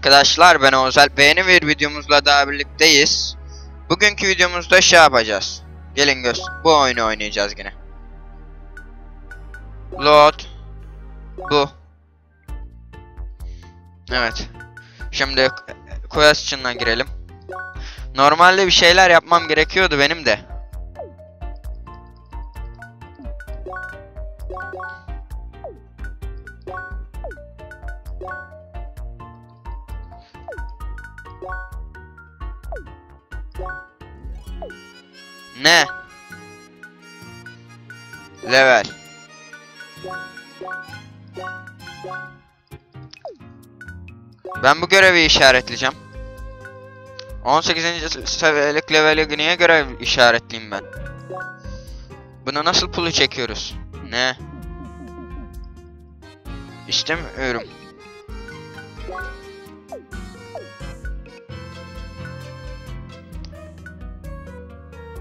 arkadaşlar ben Özel beğeni bir videomuzla daha birlikteyiz. Bugünkü videomuzda şey yapacağız. Gelin göz bu oyunu oynayacağız yine. Load bu. Evet. Şimdi question'a girelim. Normalde bir şeyler yapmam gerekiyordu benim de. Ne? Level. Ben bu görevi işaretleyeceğim. 18. seviyelik leveli niye görev işaretleyeyim ben? Bunu nasıl pulu çekiyoruz? Ne? İstemiyorum.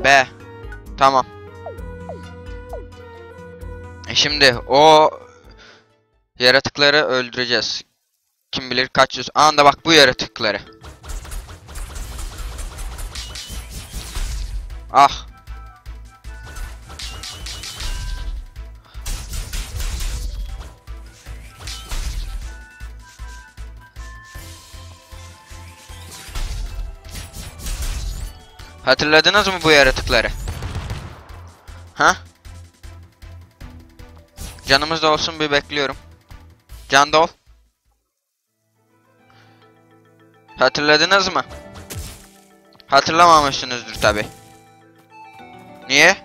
B. Tamam. E şimdi o yaratıkları öldüreceğiz. Kim bilir kaç yüz. Anda bak bu yaratıkları. Ah. Hatırladınız mı bu yaratıkları? Ha? Canımız da olsun bir bekliyorum. Can dol. Hatırladınız mı? Hatırlamamışsınızdır tabi. Niye?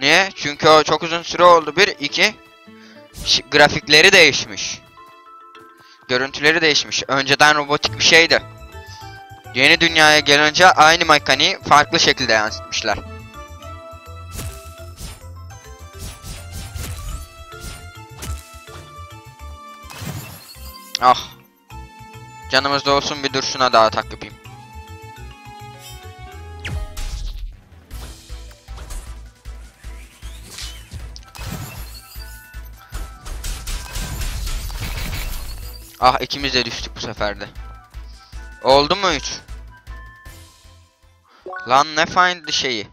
Niye? Çünkü o çok uzun süre oldu. Bir, iki. ş- Grafikleri değişmiş. Görüntüleri değişmiş. Önceden robotik bir şeydi. Yeni dünyaya gelince aynı mekaniği farklı şekilde yansıtmışlar. Ah. Canımızda olsun bir dur şuna daha tak yapayım. Ah ikimiz de düştük bu sefer de. Oldu mu 3? Lan ne find şeyi?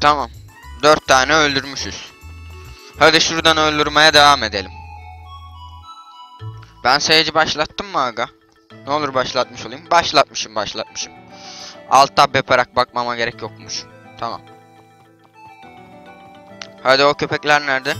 Tamam. Dört tane öldürmüşüz. Hadi şuradan öldürmeye devam edelim. Ben sayıcı başlattım mı aga? Ne olur başlatmış olayım. Başlatmışım başlatmışım. Alt tab yaparak bakmama gerek yokmuş. Tamam. Hadi o köpekler nerede?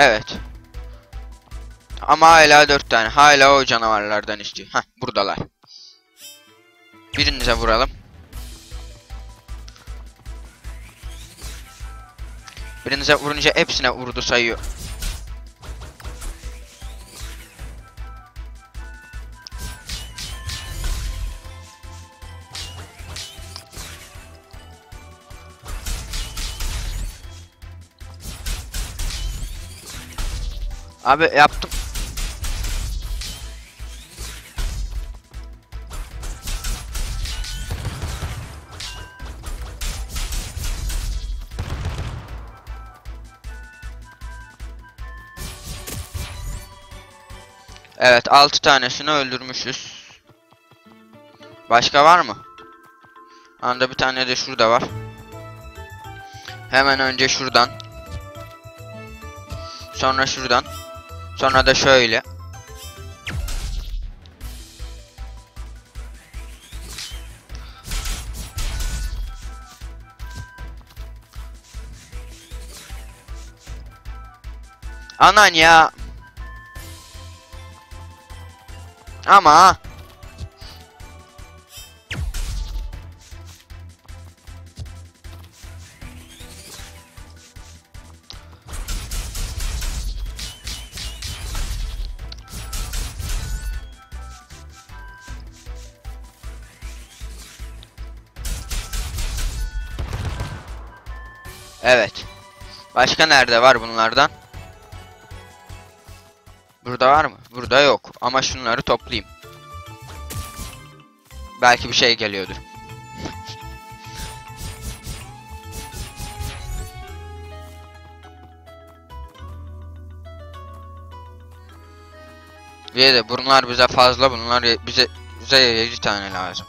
Evet. Ama hala dört tane. Hala o canavarlardan istiyor. Heh buradalar. Birinize vuralım. Birinize vurunca hepsine vurdu sayıyor. Abi yaptım. Evet 6 tanesini öldürmüşüz. Başka var mı? Anda bir tane de şurada var. Hemen önce şuradan. Sonra şuradan. Sonra da şöyle. Anan ya. Ama Evet. Başka nerede var bunlardan? Burada var mı? Burada yok. Ama şunları toplayayım. Belki bir şey geliyordur. Bir de bunlar bize fazla. Bunlar bize bize 7 tane lazım.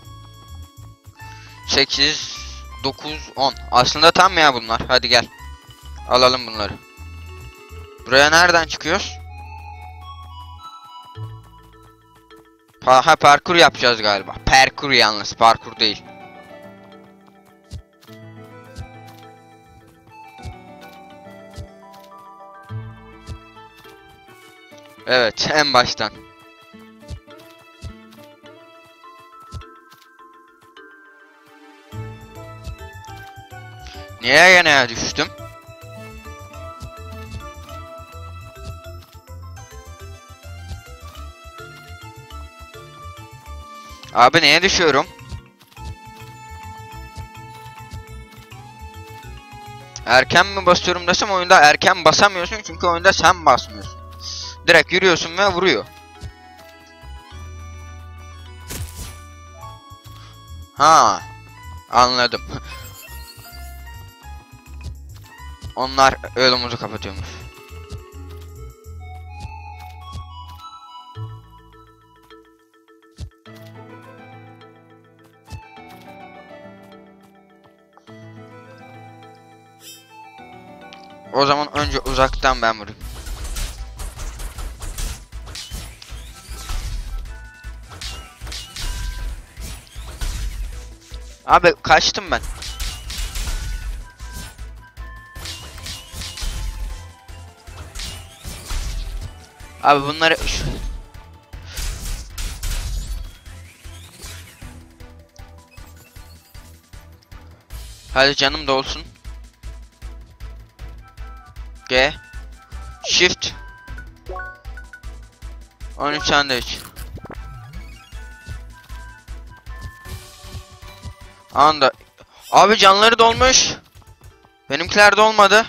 8 9 10. Aslında tam ya bunlar. Hadi gel. Alalım bunları. Buraya nereden çıkıyoruz? Ha, ha parkur yapacağız galiba. Parkur yalnız, parkur değil. Evet, en baştan. Niye gene düştüm? Abi neye düşüyorum? Erken mi basıyorum desem oyunda erken basamıyorsun çünkü oyunda sen basmıyorsun. Direkt yürüyorsun ve vuruyor. Ha, anladım. Onlar yolumuzu kapatıyormuş. O zaman önce uzaktan ben vurayım. Abi kaçtım ben. Abi bunları Hadi canım da olsun. G. Shift. 13 sandviç Anda Abi canları dolmuş. Benimkiler de olmadı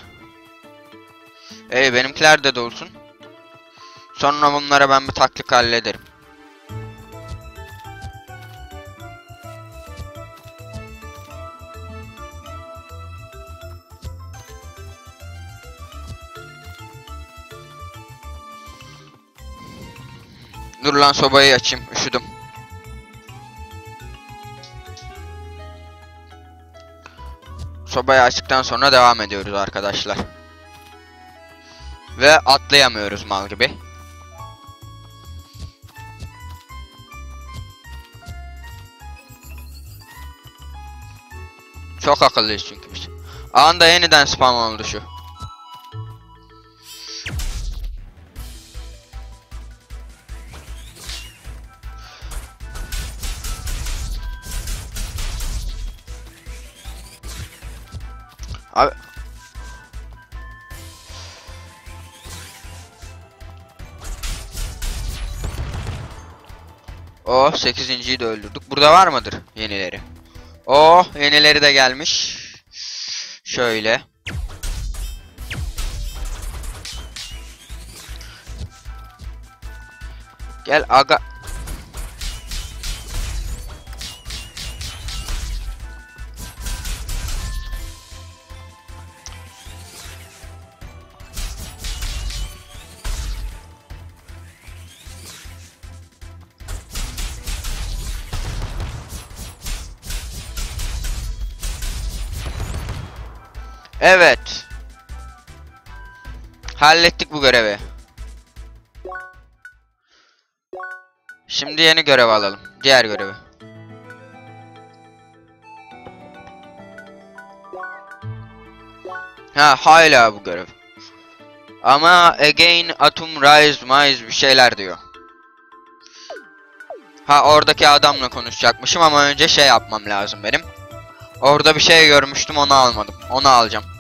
Ey benimkiler de dolsun Sonra bunlara ben bir taktik hallederim. Dur lan sobayı açayım üşüdüm. Sobayı açtıktan sonra devam ediyoruz arkadaşlar. Ve atlayamıyoruz mal gibi Çok akıllıyız çünkü biz Anda yeniden spam oldu şu Abi Oh 8.yi de öldürdük. Burada var mıdır yenileri? Oh yenileri de gelmiş. Şöyle. Gel aga. Evet. Hallettik bu görevi. Şimdi yeni görev alalım. Diğer görevi. Ha hala bu görev. Ama again atom rise mise bir şeyler diyor. Ha oradaki adamla konuşacakmışım ama önce şey yapmam lazım benim. Orada bir şey görmüştüm onu almadım. Onu alacağım.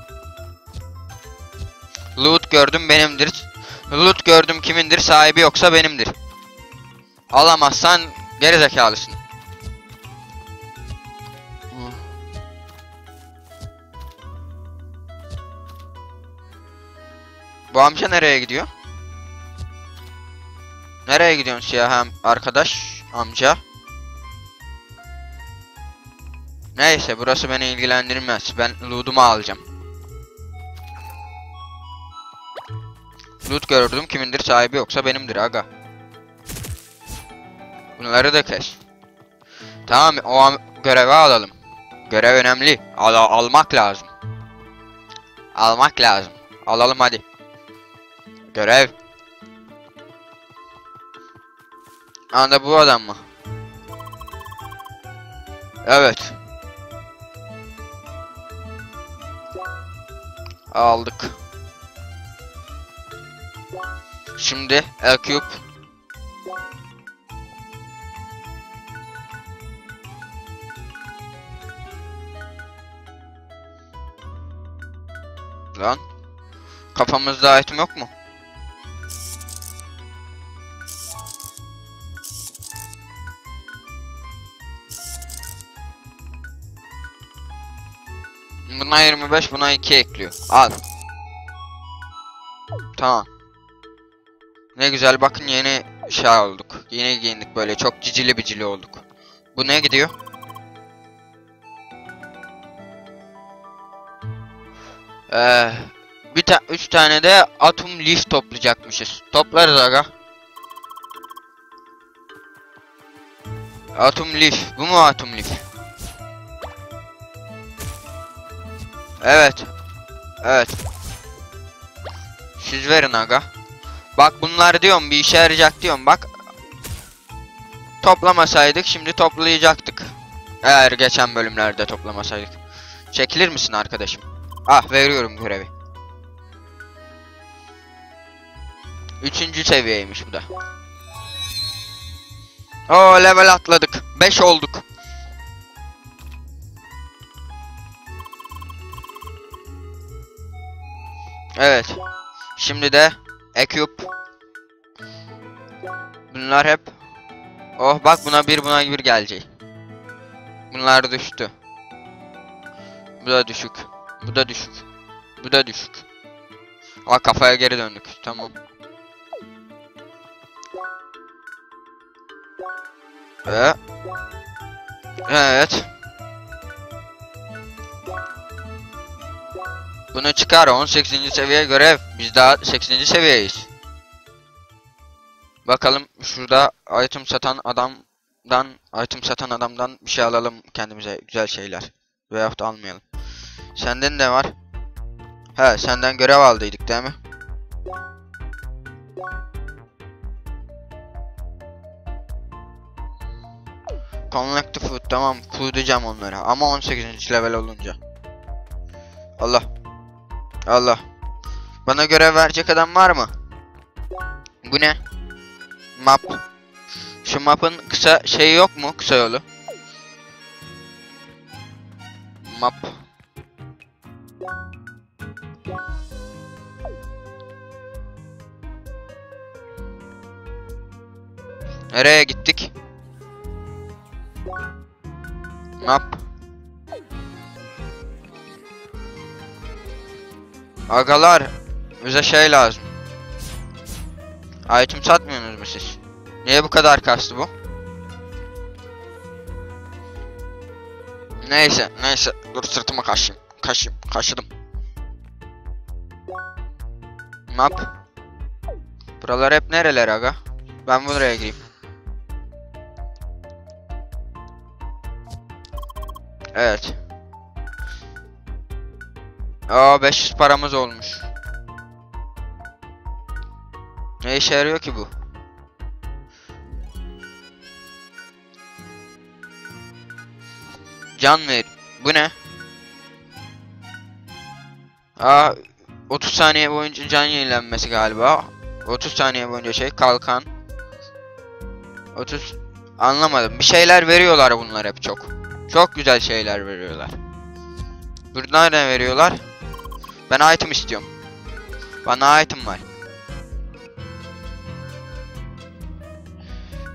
Loot gördüm benimdir. Loot gördüm kimindir sahibi yoksa benimdir. Alamazsan gerizekalısın. Bu amca nereye gidiyor? Nereye gidiyorsun siyah arkadaş amca? Neyse burası beni ilgilendirmez. Ben loot'umu alacağım. Loot gördüm kimindir sahibi yoksa benimdir aga. Bunları da kes. Tamam o görevi alalım. Görev önemli. Al almak lazım. Almak lazım. Alalım hadi. Görev. Anda bu adam mı? Evet. Aldık. Şimdi Elcube Lan Kafamızda item yok mu? Buna 25 buna 2 ekliyor. Al. Tamam. Ne güzel bakın yeni şey olduk. Yeni giyindik böyle çok cicili bicili olduk. Bu ne gidiyor? Ee, bir ta üç tane de atom leaf toplayacakmışız. Toplarız aga. Atom leaf. Bu mu atom leaf? Evet. Evet. Siz verin aga. Bak bunlar diyorum bir işe yarayacak diyorum bak. Toplamasaydık şimdi toplayacaktık. Eğer geçen bölümlerde toplamasaydık. Çekilir misin arkadaşım? Ah veriyorum görevi. Üçüncü seviyeymiş bu da. Oo level atladık. 5 olduk. Evet. Şimdi de Equip. Bunlar hep Oh bak buna bir buna bir gelecek. Bunlar düştü. Bu da düşük. Bu da düşük. Bu da düşük. Aa kafaya geri döndük. Tamam. Ee, evet. Bunu çıkar 18. seviye görev. Biz daha 8. seviyeyiz. Bakalım şurada item satan adamdan item satan adamdan bir şey alalım kendimize güzel şeyler. Veyahut almayalım. Senden ne var? He senden görev aldıydık değil mi? Connect food tamam kuracağım onları ama 18. level olunca. Allah. Allah. Bana görev verecek adam var mı? Bu ne? Map. Şu map'ın kısa şeyi yok mu? Kısa yolu. Map. Nereye gittik? Map. Agalar bize şey lazım. Item satmıyorsunuz mu siz? Niye bu kadar kastı bu? Neyse, neyse. Dur sırtıma kaşıyım. Kaşıyım, kaşıdım. Map. Buralar hep nereler aga? Ben buraya gireyim. Evet. Aa 500 paramız olmuş. Ne işe yarıyor ki bu? Can ver. Bu ne? Aa 30 saniye boyunca can yenilenmesi galiba. 30 saniye boyunca şey kalkan. 30 anlamadım. Bir şeyler veriyorlar bunlar hep çok. Çok güzel şeyler veriyorlar. Burada ne veriyorlar? Ben item istiyorum. Bana item var.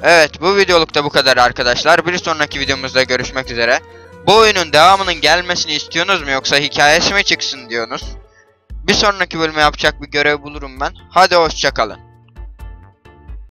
Evet bu videoluk da bu kadar arkadaşlar. Bir sonraki videomuzda görüşmek üzere. Bu oyunun devamının gelmesini istiyorsunuz mu yoksa hikayesi mi çıksın diyorsunuz? Bir sonraki bölüme yapacak bir görev bulurum ben. Hadi hoşçakalın.